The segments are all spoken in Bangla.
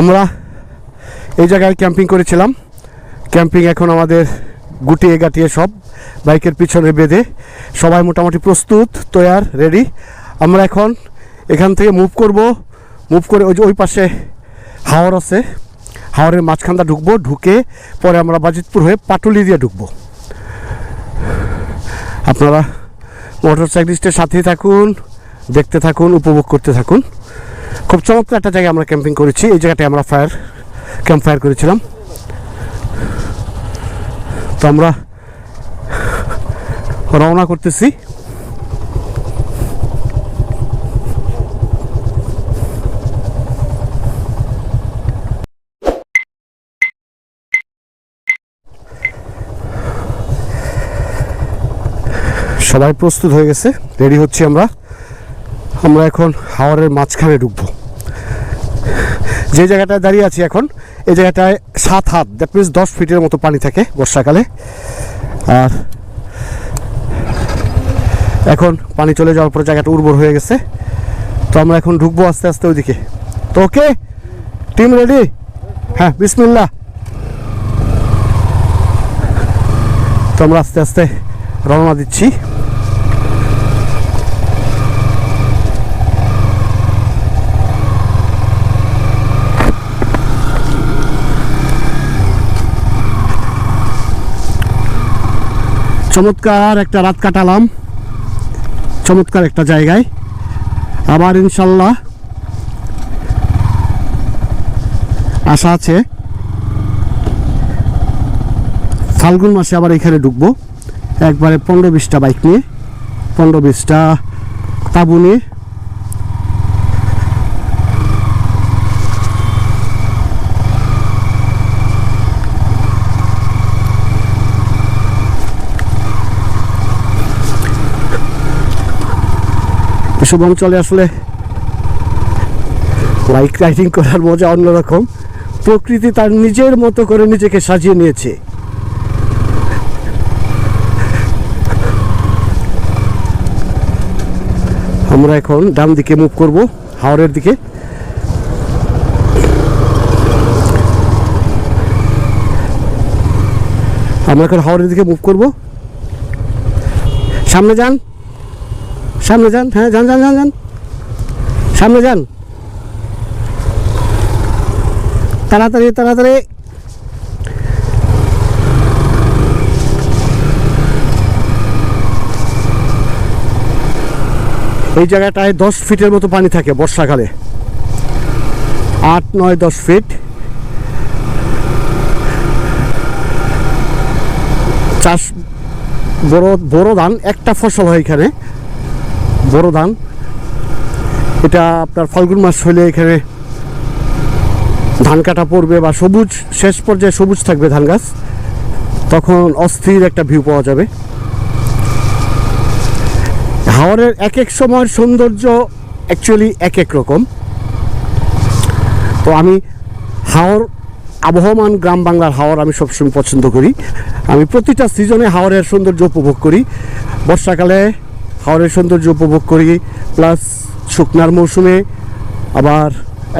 আমরা এই জায়গায় ক্যাম্পিং করেছিলাম। ক্যাম্পিং এখন আমাদের গুটিয়ে গাটিয়ে সব বাইকের পিছনে বেঁধে সবাই মোটামুটি প্রস্তুত, তৈয়ার রেডি আমরা এখন এখান থেকে মুভ করব। মুভ করে ওই যে ওই পাশে হাওর আছে। হাওরের মাঝখানটা ঢুকবো, ঢুকে পরে আমরা বাজিতপুর হয়ে পাটুলি দিয়ে ঢুকবো। আপনারা মোটর সাইক্লিস্টের সাথেই থাকুন, দেখতে থাকুন, উপভোগ করতে থাকুন। খুব চমৎকার একটা জায়গায় আমরা ক্যাম্পিং করেছি। এই জায়গাটায় আমরা ফায়ার ক্যাম্প ফায়ার করেছিলাম। তো আমরা রওনা করতেছি। সবাই প্রস্তুত হয়ে গেছে। রেডি হচ্ছি আমরা। আমরা এখন হাওয়ারের মাঝখানে ঢুকবো। যে জায়গাটায় দাঁড়িয়ে আছি এখন, এই জায়গাটায় সাত হাত দ্যাট মিনস দশ ফিটের মতো পানি থাকে বর্ষাকালে। আর এখন পানি চলে যাওয়ার পরে জায়গাটা উর্বর হয়ে গেছে। তো আমরা এখন ঢুকবো আস্তে আস্তে ওইদিকে। তো ওকে টিম রেডি হ্যাঁ বিসমিল্লা তো আমরা আস্তে আস্তে রওনা দিচ্ছি। চমৎকার একটা রাত কাটালাম। চমৎকার একটা জায়গায়। আবার ইনশাল্লাহ আশা আছে। ফাল্গুন মাসে আবার এখানে ঢুকবো। একবারে পনেরো বিশটা বাইক নিয়ে, পনেরো বিশটা তাবু নিয়ে। এসব অঞ্চলে আসলে। বাইক রাইডিং করার মজা অন্যরকম। প্রকৃতি তার নিজের মতো করে নিজেকে সাজিয়ে নিয়েছে। আমরা এখন ডান দিকে মুভ করব হাওড়ের দিকে। আমরা এখন হাওড়ের দিকে মুভ করব। সামনে যান। সামনে যান হ্যাঁ যান যান যান যান। সামনে যান। তাড়াতাড়ি তাড়াতাড়ি। এই জায়গাটায় দশ ফিটের মতো পানি থাকে বর্ষাকালে। আট, নয়, দশ ফিট। চাষ বড় বড় ধান, একটা ফসল হয় এখানে। বড় ধান। এটা আপনার ফাল্গুন মাস হলে এখানে ধান কাটা পড়বে বা সবুজ, শেষ পর্যায়ে সবুজ থাকবে ধান গাছ। তখন অস্থির একটা ভিউ পাওয়া যাবে। হাওরের এক এক সময়ের সৌন্দর্য অ্যাকচুয়ালি এক এক রকম। তো আমি হাওর, আবহমান গ্রাম বাংলার হাওর আমি সবসময় পছন্দ করি। আমি প্রতিটা সিজনে হাওরের সৌন্দর্য উপভোগ করি। বর্ষাকালে হাওরের সৌন্দর্য উপভোগ করি প্লাস শুকনার মৌসুমে আবার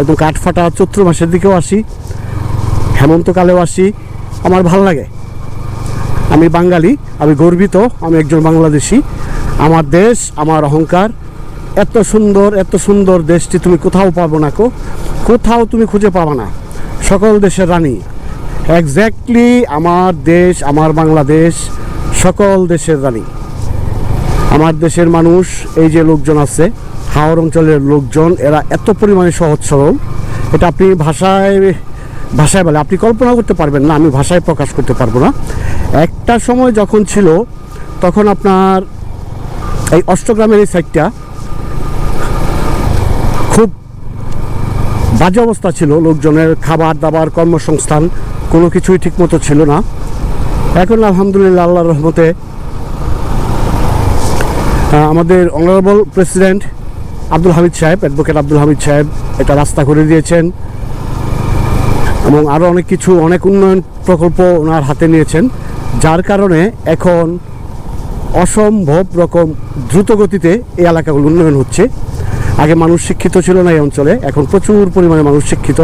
একদম কাঠফাটা চৈত্র মাসের দিকেও আসি, হেমন্তকালেও আসি, আমার ভালো লাগে। আমি বাঙালি, আমি গর্বিত, আমি একজন বাংলাদেশি। আমার দেশ, আমার অহংকার, এত সুন্দর এত সুন্দর দেশটি তুমি কোথাও পাবো না কো, কোথাও তুমি খুঁজে পাবা না। সকল দেশের রানী। এক্স্যাক্টলি আমার দেশ, আমার বাংলাদেশ, সকল দেশের রানী। আমার দেশের মানুষ, এই যে লোকজন আছে, হাওর অঞ্চলের লোকজন, এরা এত পরিমাণে সহজ সরল। এটা আপনি ভাষায় ভাষায় বলে, আপনি কল্পনা করতে পারবেন না, আমি ভাষায় প্রকাশ করতে পারব না। একটা সময় যখন ছিল, তখন আপনার এই অষ্টগ্রামের এই সাইডটা খুব বাজে অবস্থা ছিল। লোকজনের খাবার দাবার, কর্মসংস্থান কোনো কিছুই ঠিকমতো ছিল না। এখন আলহামদুলিল্লাহ, আল্লাহর রহমতে আমাদের অনারেবল প্রেসিডেন্ট আব্দুল হামিদ সাহেব অ্যাডভোকেট আব্দুল হামিদ সাহেব এটা রাস্তা করে দিয়েছেন এবং আরও অনেক কিছু, অনেক উন্নয়ন প্রকল্প ওনার হাতে নিয়েছেন, যার কারণে এখন অসম্ভব রকম দ্রুত গতিতে এই এলাকাগুলো উন্নয়ন হচ্ছে। আগে মানুষ শিক্ষিত ছিল না এই অঞ্চলে, এখন প্রচুর পরিমাণে মানুষ শিক্ষিত।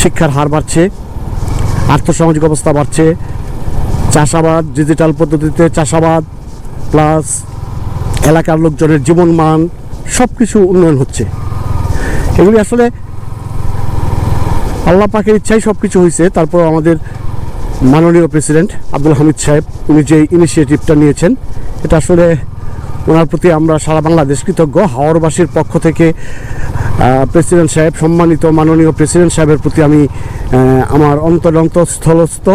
শিক্ষার হার বাড়ছে, আর্থসামাজিক অবস্থা বাড়ছে, চাষাবাদ ডিজিটাল পদ্ধতিতে চাষাবাদ প্লাস এলাকার লোকজনের জীবন মান সব কিছু উন্নয়ন হচ্ছে। এগুলি আসলে আল্লাহ পাকের ইচ্ছাই সব কিছু হয়েছে। তারপর আমাদের মাননীয় প্রেসিডেন্ট আব্দুল হামিদ সাহেব, উনি যে ইনিশিয়েটিভটা নিয়েছেন, এটা আসলে ওনার প্রতি আমরা সারা বাংলাদেশ কৃতজ্ঞ। হাওড়বাসীর পক্ষ থেকে প্রেসিডেন্ট সাহেব, সম্মানিত মাননীয় প্রেসিডেন্ট সাহেবের প্রতি আমি আমার অন্তর স্থলস্থ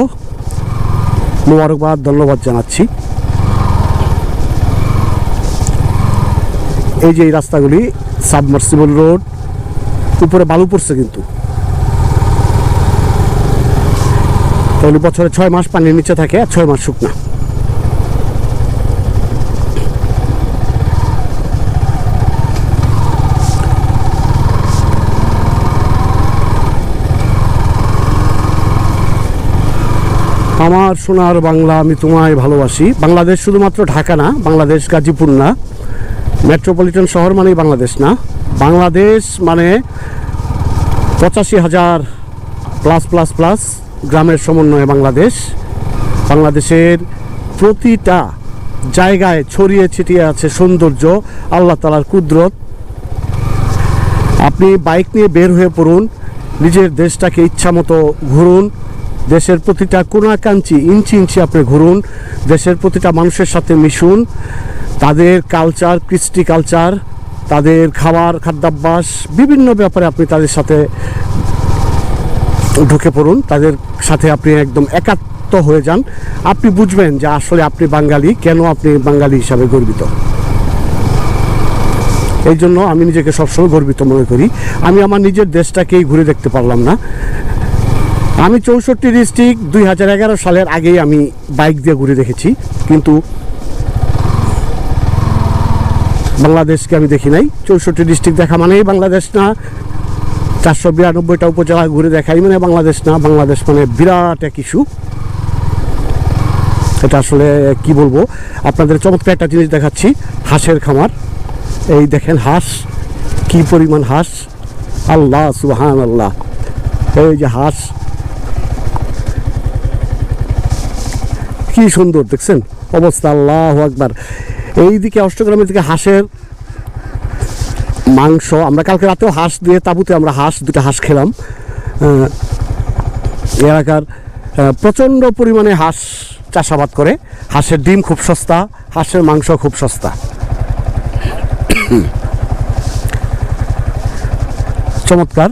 মোবারকবাদ, ধন্যবাদ জানাচ্ছি। এই যে এই রাস্তাগুলি সাবমার্সিবল রোড উপরে বালু পড়ছে কিন্তু। তাহলে বছরে ছয় মাস পানির নিচে থাকে আর ছয় মাস শুকনা। আমার সোনার বাংলা আমি তোমায় ভালোবাসি। বাংলাদেশ শুধুমাত্র ঢাকা না, বাংলাদেশ গাজীপুর না। মেট্রোপলিটন শহর মানেই বাংলাদেশ, না? বাংলাদেশ মানে পঁচাশি হাজার প্লাস প্লাস প্লাস গ্রামের সমন্বয়ে বাংলাদেশ। বাংলাদেশের প্রতিটা জায়গায় ছড়িয়ে ছিটিয়ে আছে সৌন্দর্য, আল্লাহ তালার কুদরত। আপনি বাইক নিয়ে বের হয়ে পড়ুন, নিজের দেশটাকে ইচ্ছা মতো ঘুরুন, দেশের প্রতিটা কোনাকাঞ্চি, ইঞ্চি ইঞ্চি আপনি ঘুরুন, দেশের প্রতিটা মানুষের সাথে মিশুন। তাদের কালচার কৃষ্টি কালচার তাদের খাবার, খাদ্যাভ্যাস, বিভিন্ন ব্যাপারে আপনি তাদের সাথে ঢুকে পড়ুন। তাদের সাথে আপনি একদম একাত্ম হয়ে যান। আপনি বুঝবেন যে আসলে আপনি বাঙালি, কেন আপনি বাঙালি হিসাবে গর্বিত? এই জন্য আমি নিজেকে সবসময় গর্বিত মনে করি। আমি আমার নিজের দেশটাকেই ঘুরে দেখতে পারলাম না। আমি চৌষট্টি ডিস্ট্রিক্ট দুই হাজার এগারো সালের আগেই আমি বাইক দিয়ে ঘুরে দেখেছি। কিন্তু বাংলাদেশকে আমি দেখি নাই। চৌষট্টি ডিস্ট্রিক্ট দেখা মানেই বাংলাদেশ না। চারশো বিরানব্বইটা উপজেলা ঘুরে দেখাই মানে বাংলাদেশ না। বাংলাদেশ মানে বিরাট এক ইস্যু এটা আসলে কি বলব? আপনাদের চমৎকার একটা জিনিস দেখাচ্ছি, হাঁসের খামার। এই দেখেন হাঁস, কি পরিমাণ হাঁস। আল্লাহ সুহান আল্লাহ এই যে হাঁস। কি সুন্দর, দেখছেন? অবস্থা আল্লাহ আকবার। এইদিকে অষ্টগ্রামের দিকে হাঁসের মাংস, আমরা কালকে রাতেও হাঁস দিয়ে তাবুতে আমরা হাঁস, দুটো হাঁস খেলাম। এলাকার প্রচণ্ড পরিমাণে হাঁস চাষাবাদ করে। হাঁসের ডিম খুব সস্তা, হাঁসের মাংস খুব সস্তা। চমৎকার,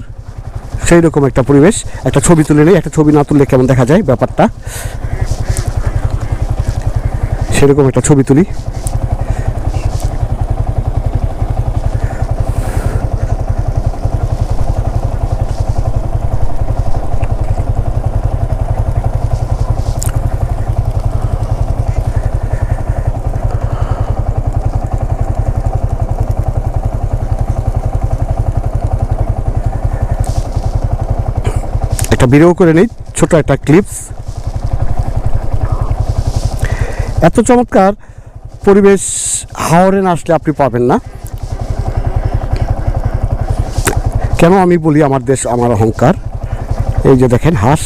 সেই রকম একটা পরিবেশ। একটা ছবি তুলে নেই, একটা ছবি না তুললে কেমন দেখা যায় ব্যাপারটা? সেরকম একটা ছবি তুলি। একটা ভিডিও করে নিই, ছোট একটা ক্লিপস এত চমৎকার পরিবেশ হাওড়ে না আসলে আপনি পাবেন না। কেন আমি বলি আমার দেশ আমার অহংকার? এই যে দেখেন হাঁস।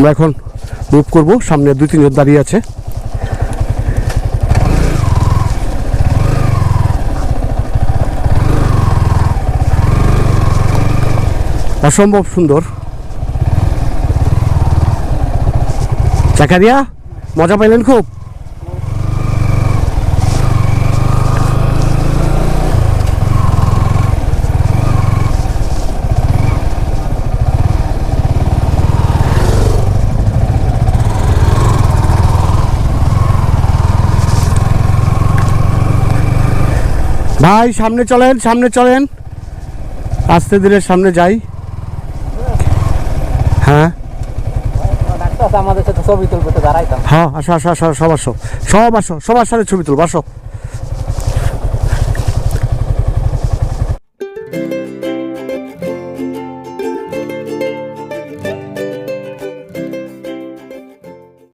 আমরা এখন মুভ করব। সামনে দুই, তিনজন দাঁড়িয়ে আছে। অসম্ভব সুন্দর। চাকারিয়া, মজা পাইলেন খুব? ভাই সামনে চলেন সামনে চলেন। আস্তে ধীরে সামনে যাই। হ্যাঁ। আমাদের সাথে ছবি তুলবো তো দাঁড়াইতাম হ্যাঁ আসো আসো আসো সব আসো। সব আসো সবার সাথে ছবি তুলবো আসো।